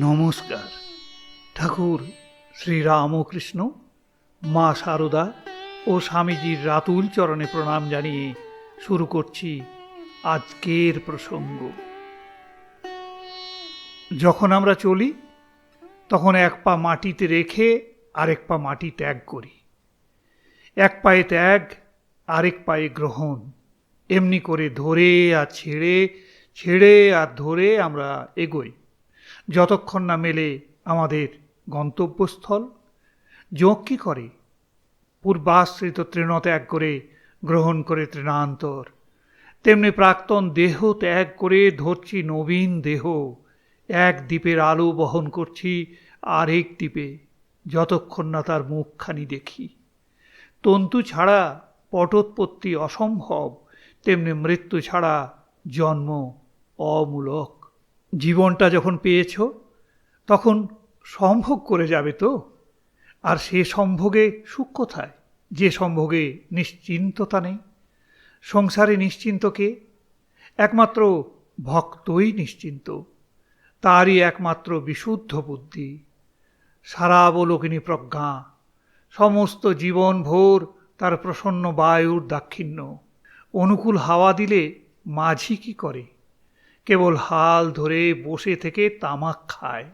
নমস্কার। ঠাকুর শ্রীরামকৃষ্ণ, মা সারদা ও স্বামীজির রাতুল চরণে প্রণাম জানিয়ে শুরু করছি আজকের প্রসঙ্গ। যখন আমরা চলি, তখন এক পা মাটিতে রেখে আরেক পা মাটি ত্যাগ করি। এক পায়ে ত্যাগ, আরেক পায়ে গ্রহণ। এমনি করে ধরে আর ছেড়ে ছেড়ে আর ধরে আমরা এগোই। যতক্ষণ না মেলে আমাদের গন্তব্যস্থল, যোগ কী করে? পূর্বাশ্রিত তৃণ ত্যাগ করে গ্রহণ করে তৃণান্তর। তেমনি প্রাক্তন দেহ ত্যাগ করে ধরছি নবীন দেহ। এক দ্বীপের আলো বহন করছি আরেক দ্বীপে, যতক্ষণ না তার মুখখানি দেখি। তন্তু ছাড়া পটোৎপত্তি অসম্ভব, তেমনি মৃত্যু ছাড়া জন্ম অমূলক। জীবনটা যখন পেয়েছ, তখন সম্ভোগ করে যাবে তো? আর সে সম্ভোগে সুখ কোথায়? যে সম্ভোগে নিশ্চিন্ততা নেই। সংসারে নিশ্চিন্ত কে? একমাত্র ভক্তই নিশ্চিন্ত। তারই একমাত্র বিশুদ্ধ বুদ্ধি। সারাবলোকিনী প্রজ্ঞা, সমস্ত জীবন ভোর তার প্রসন্ন বায়ুর দাক্ষিণ্য। অনুকূল হাওয়া দিলে মাঝি কি করে? কেবল হাল ধরে বসে থেকে তামাক খায়।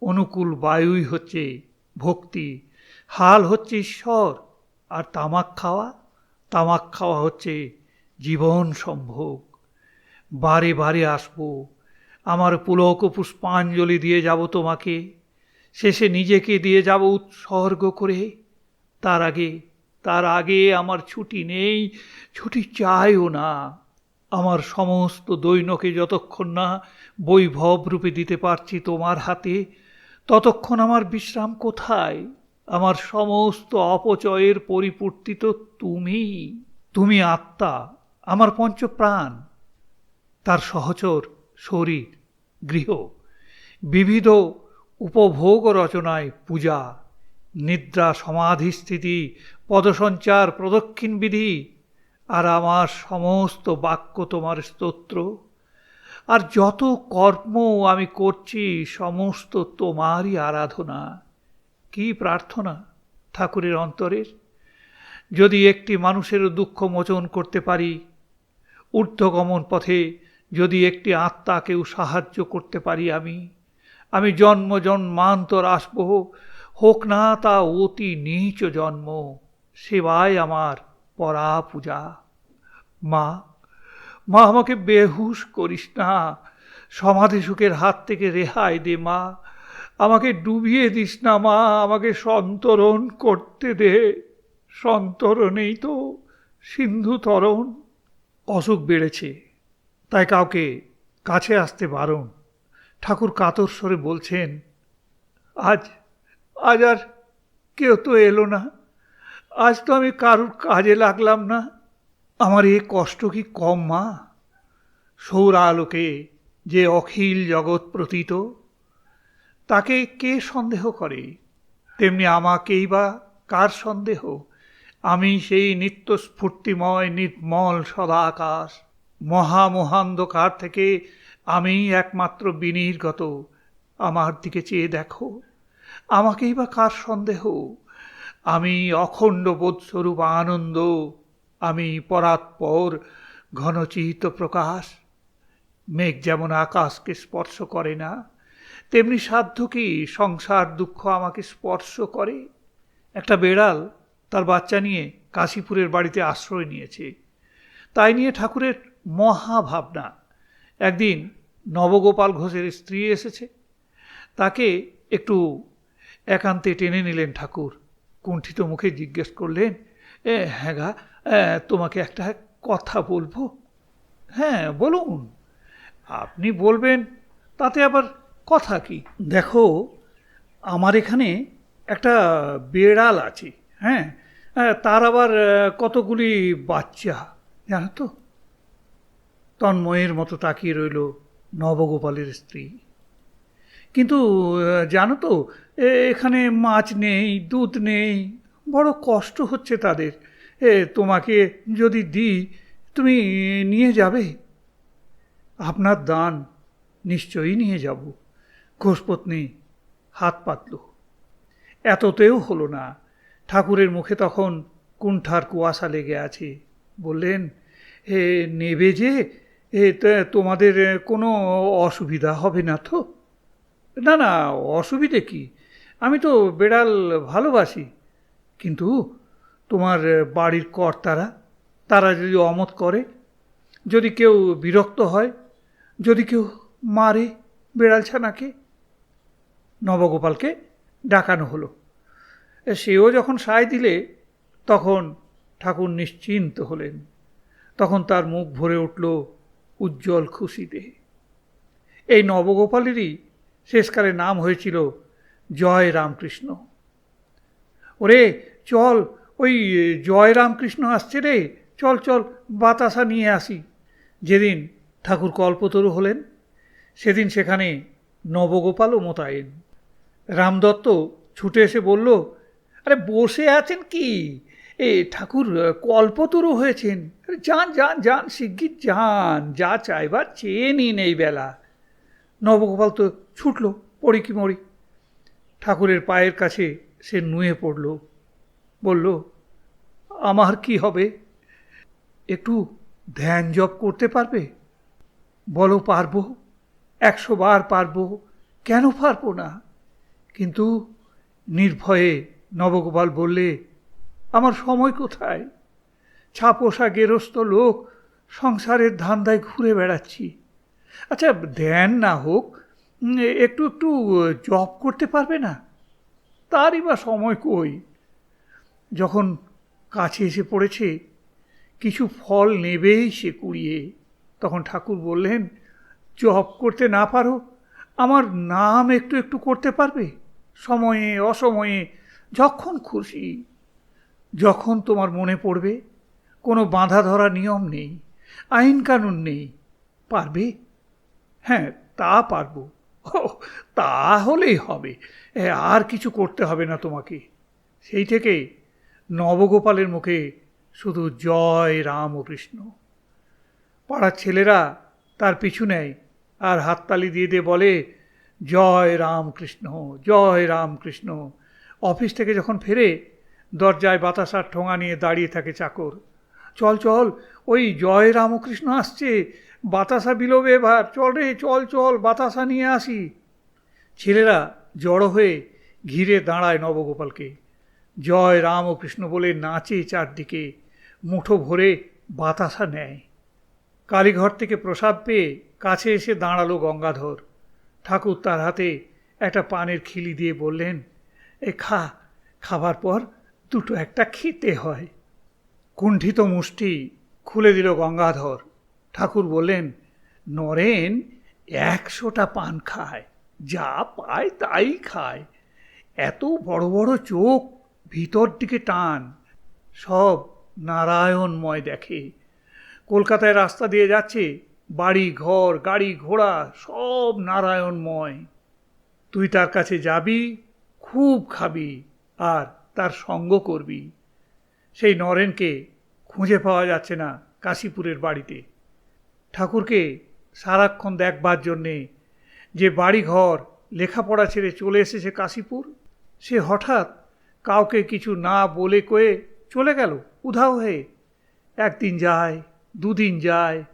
অনুকূল বায়ুই হচ্ছে ভক্তি, হাল হচ্ছে ঈশ্বর, আর তামাক খাওয়া তামাক খাওয়া হচ্ছে জীবন সম্ভোগ। বারে বারে আসব, আমার পুলক পুষ্পাঞ্জলি দিয়ে যাব তোমাকে, শেষে নিজেকে দিয়ে যাব উৎসর্গ করে। তার আগে তার আগে আমার ছুটি নেই, ছুটি চাইও না। আমার সমস্ত দৈনকে যতক্ষণ না বৈভব রূপে দিতে পারছি তোমার হাতে, ততক্ষণ আমার বিশ্রাম কোথায়? আমার সমস্ত অপচয়ের পরিপূর্তি তো তুমি তুমি আত্মা, আমার পঞ্চপ্রাণ। তার সহচর শরীর, গৃহ, বিবিধ উপভোগ রচনায় পূজা, নিদ্রা, সমাধিস্থিতি, পদসঞ্চার, প্রদক্ষিণ বিধি আর আমার সমস্ত বাক্য তোমার স্তোত্র। আর যত কর্ম আমি করছি, সমস্ত তোমারই আরাধনা। কি প্রার্থনা ঠাকুরের অন্তরের? যদি একটি মানুষের দুঃখ মোচন করতে পারি, ঊর্ধ্বগমন পথে যদি একটি আত্মাকেও সাহায্য করতে পারি আমি আমি জন্ম জন্মান্তর আসব, হোক না তা অতি নীচ জন্ম সেবায় আমার পরা পূজা মা মা, আমাকে বেহুশ করিস না। সমাধি সুখের হাত থেকে রেহাই দে, মা। আমাকে ডুবিয়ে দিস না, মা। আমাকে সন্তরণ করতে দে। সন্তরণেই তো, সিন্ধু তরণ। অসুখ বেড়েছে, তাই কাউকে কাছে আসতে বারণ। ঠাকুর কাতর স্বরে বলছেন, আজ আজ আর কেউ তো এলো না। আজ তো আমি কারুর কাজে লাগলাম না। আমার এ কষ্ট কি কম, মা? সৌরালোকে যে অখিল জগৎ প্রতীত, তাকে কে সন্দেহ করে? তেমনি আমাকেই বা কার সন্দেহ? আমি সেই নিত্য স্ফূর্তিময় নির্মল সদা আকাশ। মহামহান্ধকার থেকে আমি একমাত্র বিনির্গত। আমার দিকে চেয়ে দেখো, আমাকেই বা কার সন্দেহ? আমি অখণ্ড বোধস্বরূপ আনন্দ আমি পরাৎপর ঘনচিত প্রকাশ। মেঘ যেমন আকাশকে স্পর্শ করে না, তেমনি সাধ্য কি সংসার দুঃখ আমাকে স্পর্শ করে? একটা বেড়াল তার বাচ্চা নিয়ে কাশীপুরের বাড়িতে আশ্রয় নিয়েছে। তাই নিয়ে ঠাকুরের মহাভাবনা। একদিন নবগোপাল ঘোষের স্ত্রী এসেছে। তাকে একটু একান্তে টেনে নিলেন ঠাকুর। কুণ্ঠিত মুখে জিজ্ঞেস করলেন, এ হ্যাঁ গা তোমাকে একটা কথা বলব। হ্যাঁ বলুন। আপনি বলবেন, তাতে আবার কথা কি? দেখো, আমার এখানে একটা বেড়াল আছে হ্যাঁ? তার আবার কতগুলি বাচ্চা, জানো তো? তন্ময়ের মতো তাকিয়ে রইল নবগোপালের স্ত্রী। কিন্তু জানো তো এখানে মাছ নেই, দুধ নেই, বড় কষ্ট হচ্ছে তাদের। এ, তোমাকে যদি দিই, তুমি নিয়ে যাবে? আপনার দান নিশ্চয়ই নিয়ে যাব। ঘোষপত্নী হাত পাতল। এততেও হলো না। ঠাকুরের মুখে তখন কুণ্ঠার কুয়াশা লেগে আছে। বললেন, এ, নেবে যে? এ তোমাদের কোনো অসুবিধা হবে না তো? না না, অসুবিধে কি? আমি তো বেড়াল ভালোবাসি। কিন্তু তোমার বাড়ির কর্তারা, তারা যদি অমত করে, যদি কেউ বিরক্ত হয়, যদি কেউ মারে বেড়াল ছানাকে, নবগোপালকে ডাকানো হলো। সেও যখন সায় দিলে, তখন ঠাকুর নিশ্চিন্ত হলেন। তখন তার মুখ ভরে উঠল উজ্জ্বল খুশিতে এই নবগোপালেরই শেষকালে নাম হয়েছিল জয় রামকৃষ্ণ। ওরে, চল ওই জয় রামকৃষ্ণ আসছে রে। চল চল, বাতাসা নিয়ে আসি। যেদিন ঠাকুর কল্পতরু হলেন, সেদিন সেখানে নবগোপালও মোতায়েন। রামদত্ত ছুটে এসে বলল, আরে, বসে আছেন কি? এ, ঠাকুর কল্পতরু হয়েছেন। যান যান যান, শিগগির যান, যা চাইবার চেয়ে নিন এই বেলা। নবগোপাল তো ছুটল, পড়ি কি মরি। ঠাকুরের পায়ের কাছে সে নুয়ে পড়ল। বলল আমার কি হবে? একটু ধ্যান জপ করতে পারবে? বলো, পারব। একশো বার পারব। কেন পারব না? কিন্তু নির্ভয়ে নবগোপাল বললে, আমার সময় কোথায়? ছাপোষা গেরস্ত লোক সংসারের ধান্দায় ঘুরে বেড়াচ্ছি। আচ্ছা ধ্যান না হোক একটু একটু জব করতে পারবে না? তারই বা সময় কই? যখন কাছে এসে পড়েছে, কিছু ফল নেবেই সে কুড়িয়ে। তখন ঠাকুর বললেন জব করতে না পারো, আমার নাম একটু একটু করতে পারবে? সময়ে অসময়ে যখন খুশি, যখন তোমার মনে পড়বে, কোনো বাঁধা ধরা নিয়ম নেই, আইন কানুন নেই, পারবে? হ্যাঁ তা পারব। ও, তাহলেই হবে আর কিছু করতে হবে না তোমাকে। সেই থেকে নবগোপালের মুখে শুধু জয়, রাম ও কৃষ্ণ। পাড়ার ছেলেরা তার পিছু নেয় আর হাততালি দিয়ে দিয়ে বলে, জয় রাম কৃষ্ণ, জয় রাম কৃষ্ণ। অফিস থেকে যখন ফেরে, দরজায় বাতাসার ঠোঙা নিয়ে দাঁড়িয়ে থাকে চাকর। চল চল, ওই জয় রামকৃষ্ণ আসছে, বাতাসা বিলোবে এবার। চল রে, চল চল, বাতাসা নিয়ে আসি। ছেলেরা জড়ো হয়ে ঘিরে দাঁড়ায় নবগোপালকে। জয় রাম ও কৃষ্ণ বলে নাচে চারদিকে, মুঠো ভরে বাতাসা নেয়। কালীঘর থেকে প্রসাদ পেয়ে কাছে এসে দাঁড়াল গঙ্গাধর। ঠাকুর তার হাতে একটা পানের খিলি দিয়ে বললেন, এ খা, খাবার পর দুটো একটা খেতে হয়। কুণ্ঠিত মুষ্টি খুলে দিল গঙ্গাধর। ঠাকুর বললেন, নরেন, একশোটা পান খায়, যা পায় তাই খায়। এত বড় বড় চোখ ভিতর দিকে টান, সব নারায়ণময় দেখে। কলকাতায় রাস্তা দিয়ে যাচ্ছে, বাড়ি, ঘর, গাড়ি, ঘোড়া, সব নারায়ণময়। তুই তার কাছে যাবি, খুব খাবি আর তার সঙ্গ করবি। সেই নরেনকে খুঁজে পাওয়া যাচ্ছে না কাশীপুরের বাড়িতে। ঠাকুরকে সারাক্ষণ দেখবার জন্যে যে বাড়িঘর, লেখাপড়া ছেড়ে চলে এসেছে কাশীপুর, সে হঠাৎ কাউকে কিছু না বলে কয়ে চলে গেল, উধাও হয়ে। একদিন যায়, দুদিন যায়,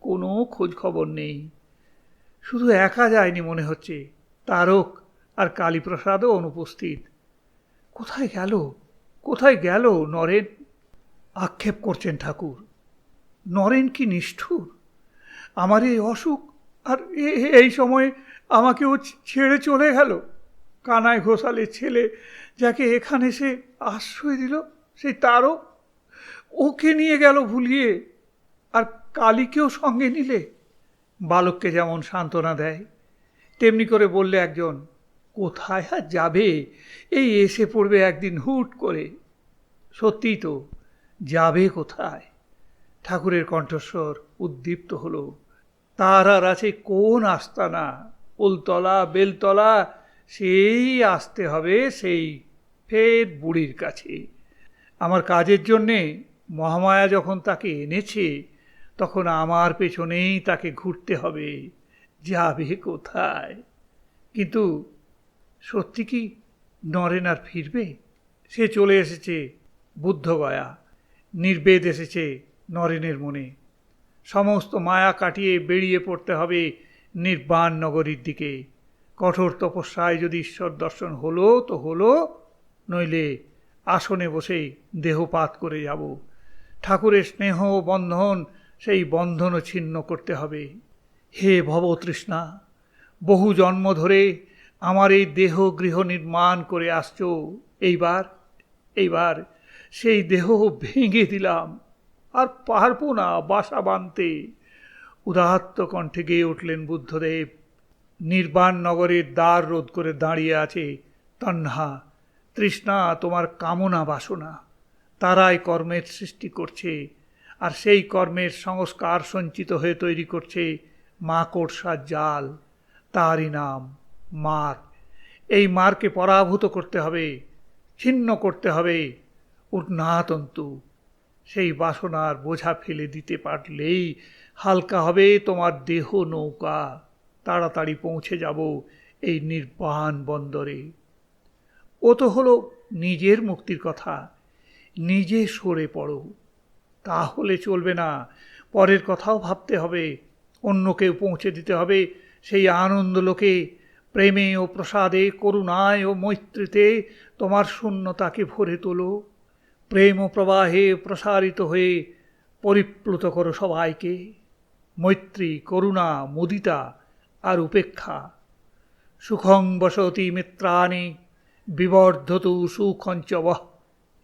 কোনো খোঁজ খবর নেই। শুধু একা যায়নি মনে হচ্ছে, তারক আর কালীপ্রসাদও অনুপস্থিত। কোথায় গেল কোথায় গেল নরেন? আক্ষেপ করছেন ঠাকুর। নরেন কি নিষ্ঠুর? আমার এই অসুখ আর এই সময়ে আমাকেও ছেড়ে চলে গেল। কানায় ঘোষালের ছেলে যাকে এখানে সে আশ্রয় দিল সেই তারও ওকে নিয়ে গেল ভুলিয়ে। আর কালীকেও সঙ্গে নিলে বালককে যেমন সান্ত্বনা দেয়, তেমনি করে বললে একজন, কোথায় আর যাবে? এই এসে পড়বে একদিন হুট করে। সত্যিই তো, যাবে কোথায়? ঠাকুরের কণ্ঠস্বর উদ্দীপ্ত হলো। তার আর আছে কোন আস্তানা? ওলতলা বেলতলা সেই আসতে হবে সেই ফের বুড়ির কাছে। আমার কাজের জন্যে মহামায়া যখন তাকে এনেছে, তখন আমার পেছনেই তাকে ঘুরতে হবে, যাবে কোথায়? কিন্তু সত্যি কি নরেন আর ফিরবে? সে চলে এসেছে বুদ্ধগয়া, নির্বেদ এসেছে নরেনের মনে। সমস্ত মায়া কাটিয়ে বেরিয়ে পড়তে হবে নির্বাণ নগরীর দিকে। কঠোর তপস্যায় যদি ঈশ্বর দর্শন হলো, তো হলো। নইলে আসনে বসে দেহপাত করে যাব। ঠাকুরের স্নেহ বন্ধন, সেই বন্ধনও ছিন্ন করতে হবে। হে ভবতৃষ্ণা, বহু জন্ম ধরে আমার এই দেহ গৃহ নির্মাণ করে আসছ। এইবার এইবার সেই দেহ ভেঙে দিলাম। আর পারব না বাসা বাঁধতে। উদাত্ত কণ্ঠে গেয়ে উঠলেন বুদ্ধদেব। নির্বাণ নগরের দ্বার রোধ করে দাঁড়িয়ে আছে। তন্হা, তৃষ্ণা তোমার কামনা বাসনা। তারাই কর্মের সৃষ্টি করছে, আর সেই কর্মের সংস্কার সঞ্চিত হয়ে তৈরি করছে মাকড়সার জাল। তারই নাম মার। এই মারকে পরাভূত করতে হবে, ছিন্ন করতে হবে। উন্নাতন্তু, সেই বাসনার বোঝা ফেলে দিতে পারলেই হালকা হবে তোমার দেহ নৌকা। তাড়াতাড়ি পৌঁছে যাব এই নির্বাণ বন্দরে। ও তো হলো নিজের মুক্তির কথা, নিজে সরে পড়ো। তাহলে চলবে না, পরের কথাও ভাবতে হবে অন্যকেও পৌঁছে দিতে হবে, সেই আনন্দ লোকে প্রেমে ও প্রসাদে, করুণায় ও মৈত্রীতে তোমার শূন্যতাকে ভরে তোলো। প্রেম প্রবাহে প্রসারিত হয়ে পরিপ্লুত করো সবাইকে। মৈত্রী, করুণা, মুদিতা আর উপেক্ষা। সুখং বসতি মিত্রাণি, বিবর্ধতু সুখঞ্চ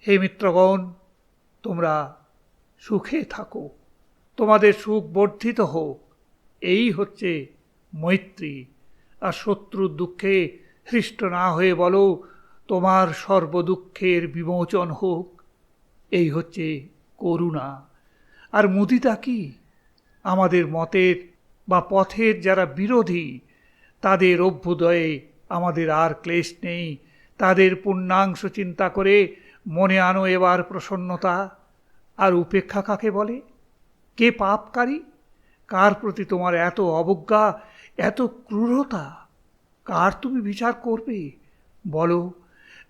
হে মিত্রগণ, তোমরা সুখে থাকো। তোমাদের সুখ বর্ধিত হোক। এই হচ্ছে মৈত্রী। আর শত্রুর দুঃখে হৃষ্ট না হয়ে বলো, তোমার সর্বদুঃখের বিমোচন হোক। এই হচ্ছে করুণা। আর মুদিতা কি? আমাদের মতের বা পথের যারা বিরোধী, তাদের অভ্যুদয়ে আমাদের আর ক্লেশ নেই। তাদের পূর্ণাংশ চিন্তা করে মনে আনো এবার প্রসন্নতা। আর উপেক্ষা কাকে বলে? কে পাপকারী? কার প্রতি তোমার এত অবজ্ঞা, এত ক্রূরতা? কার তুমি বিচার করবে? বলো,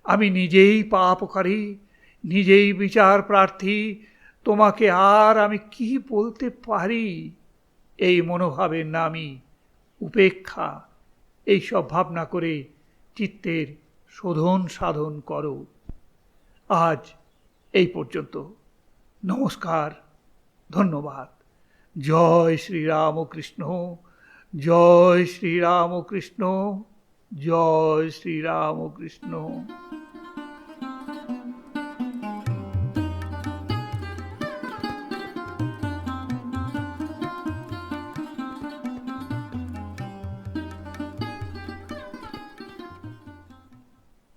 আমি নিজেই পাপকারী, নিজেই বিচার প্রার্থী, তোমাকে আর আমি কি বলতে পারি? এই মনোভাবের নামই উপেক্ষা। এইসব ভাবনা করে চিত্তের শোধন সাধন করো। আজ এই পর্যন্ত। নমস্কার, ধন্যবাদ। জয় শ্রীরামকৃষ্ণ জয় শ্রীরামকৃষ্ণ জয় শ্রীরামকৃষ্ণ।